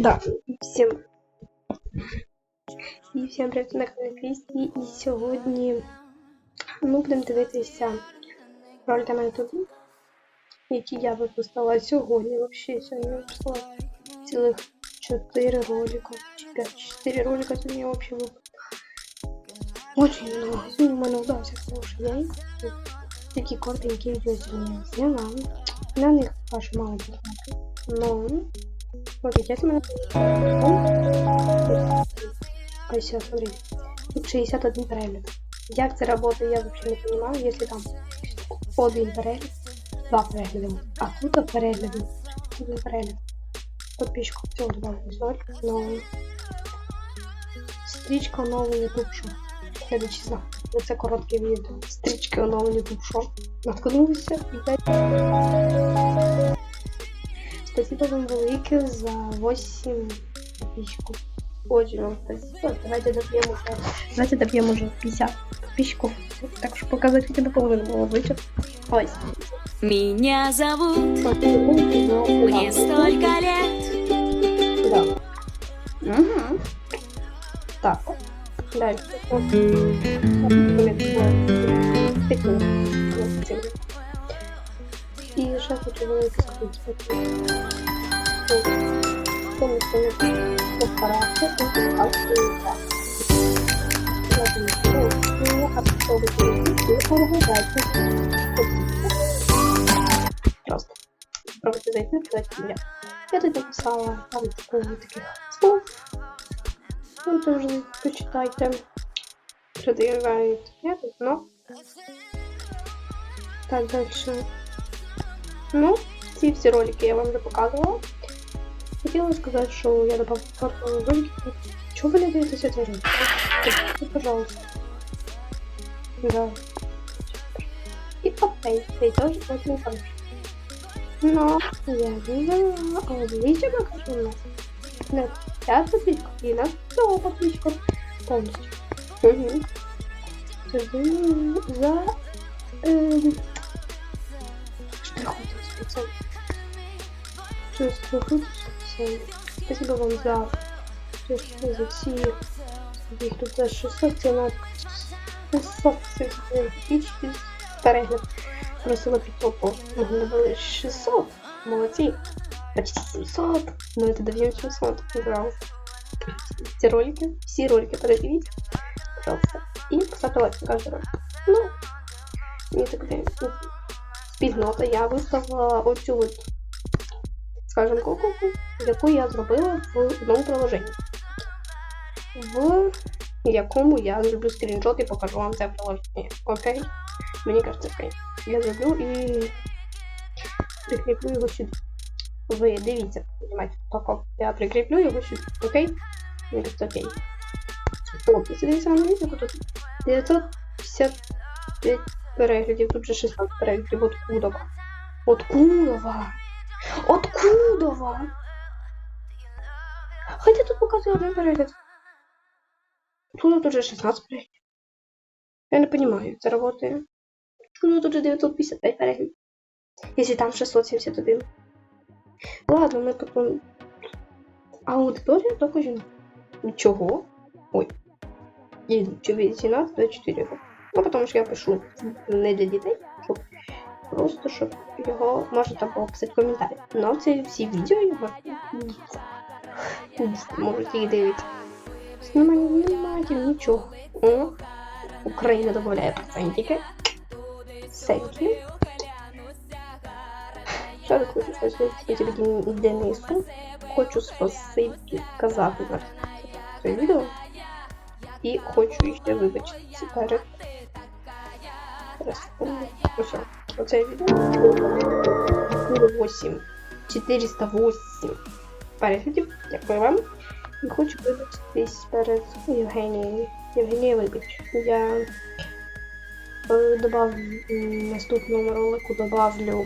Да, всім. І всім привіт на каналі Крісті. І сьогодні ми будемо дивитися ролики на ютубі, які я випустила сьогодні. Взагалі сьогодні випустила цілих 4 ролика. Чи 5, 4 ролика сьогодні я взагалі випустила. Очень много. Сьогодні в мене вдався хороший день. Такі коротенькі відео сьогодні я. На них аж мало підтримки. Но Вот я смотрю. Ой, все, смотрите. Тут 61 перегляд. Як це работает, я вообще не понимаю, если там один перегляд, два перегляда, а тут перегляди, один перегляд. Подписчиков всего добавилось ноль, но стрічка новый YouTube шоу. Следующий знак. Це коротке відео. Стрічка новий YouTube шоу. Наткнувся і Спасибо вам велике за 8 подписчиков. Очень вам спасибо. Давайте добьем уже. Давайте добьем уже 50 подписчиков. Так что показать хотя бы половину моего обличия. Ой. Меня зовут, Ну, мне столько лет. Да. Угу. Так. Дальше. Вот. І ще хочу велике сказати. Повністю не постарався і показати так. Я думаю, ну, а що ви будете поругати? Просто. Сказати ім'я. Я тут написала там таких слов. Ви теж почитайте. Продвигает. Я но. Так, дальше. Ну, ці всі ролики я вам вже показувала. Хотіла сказати, що я добавила ролики. Чого ви не дивитеся цей ролик? Ну, пожалуйста. Да. И попей, ты тоже очень хороший. Но я видела, а видите, как у нас? На 5 подписчиков и на 100 подписчиков полностью. Угу. За... Эм, штриху специально. Штриху специально. Спасибо вам за... За все... Их тут за 600 цена... 639 тысяч перегляд. Просила підтопу. Могли були 600. Молодці. Почти 700. Ну это добьем 700. Пожалуйста. Все ролики, все ролики подойдите, пожалуйста. И поставьте лайк на каждый ролик. Ну, мені так ну, спільнота. Я виставила оцю от, скажімо, куколку, яку я зробила в одному приложенні. В якому я зроблю скріншот і покажу вам це приложення. Окей? Мені кажется, окей. Я зроблю і прикріплю його сюди. Ви дивіться, понимаете, тако. Я прикріплю його сюди. Окей? Мені кажется, окей. О, дивіться на відео, тут 955 переглядів, тут же 16 переглядів. Откуда? Откудова? Откудова? Хотя тут показує один перегляд. Тут тут же 16 переглядів. Я не понимаю, це работає. Чому тут же 955 переглядів? Якщо там 671. Ладно, ми потім... А аудиторія жінок. Чого? Ой. І 18, 24. Ну, потому що я пишу не для дітей, щоб просто щоб його можна там було коментарі. Но це всі відео його можуть їх дивитися. Немає, немає нічого. О, Україна додає процентики. Thank you. Ще хочу сказати Денису. Хочу спасибі казати за це відео. І хочу ще вибачитися перед оце відео. 8. 408 переглядів. Дякую вам. І хочу вибачитись перед Євгенією. Євгенія, вибач. Я добавлю м, наступному ролику добавлю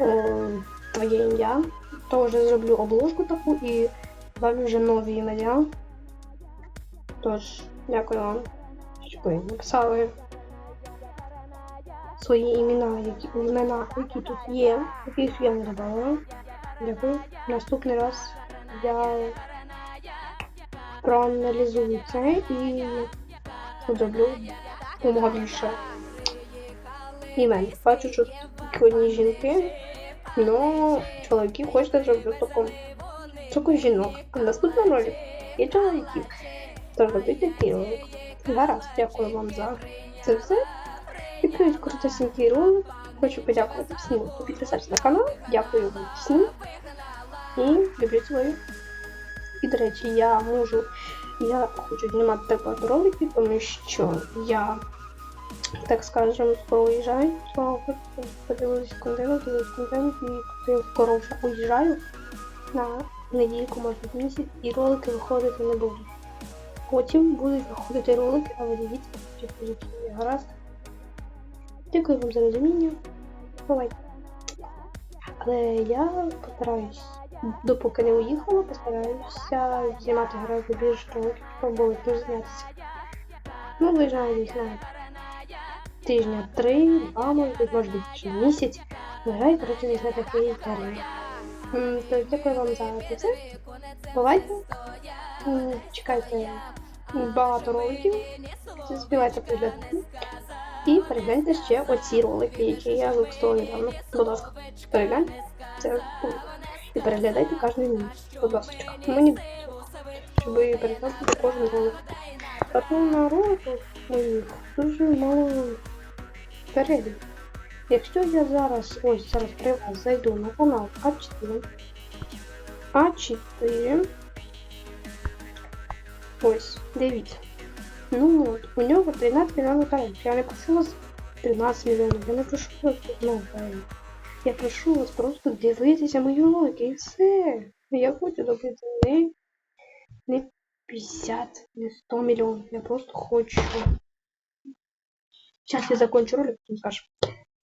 е, твоє ім'я. Тоже зроблю обложку таку і добавлю вже нові ім'я. Тож, дякую вам, ви написали свої імена, які, імена, які тут є, яких я не додала. Дякую. Наступний раз я проаналізую це і зроблю якомога більше імен. Бачу, що одні жінки, но чоловіки хочете зроблю таку тільки жінок. А в наступному ролі є чоловіків. Такий ролик. Гаразд, дякую вам за це все. Відкриють коротесенький ролик. Хочу подякувати всім, хто підписався на канал. Дякую вам всім. І люблю свою. І, до речі, я можу. Я хочу знімати так роликів, тому що я, так скажем, скоро уїжджаю. Слава Богу, подивилась контент, подивилась контент, і вже уїжджаю на недільку, може місяць, і ролики виходити не будуть. Потім будуть виходити ролики, але дивіться, чи будуть гаразд. Дякую вам за розуміння. Бувайте. Але я постараюсь, допоки не уїхала, постараюся знімати гораздо більше роликів, спробувати знятися. Ну, виїжджаю десь на тижня три, два, може може бути місяць. Виїжджаю, коротше, десь на такий термін. М, То дякую вам за це. Бувайте. Чекайте багато роликів. Співайте переглядати. І перегляньте ще оці ролики, які я випустила недавно. Будь ласка, перегляньте. Це. І переглядайте кожен місяць. Будь ласка. Мені щоб ви переглядати кожен ролик. То на ролику моїх дуже мало переглядів. Якщо я зараз, ось зараз при вас зайду на канал А4, А4, ось, дивіться. Ну вот, у нього 13 мільйонів переглядів. Я не вас 13 мільйонів, я не прошу вас ну, переглядів. Я прошу вас просто дивитися мої ролики і все. Я хочу добити не, не 50, не 100 мільйонів. Я просто хочу. Сейчас я закончу ролик, потом скажу.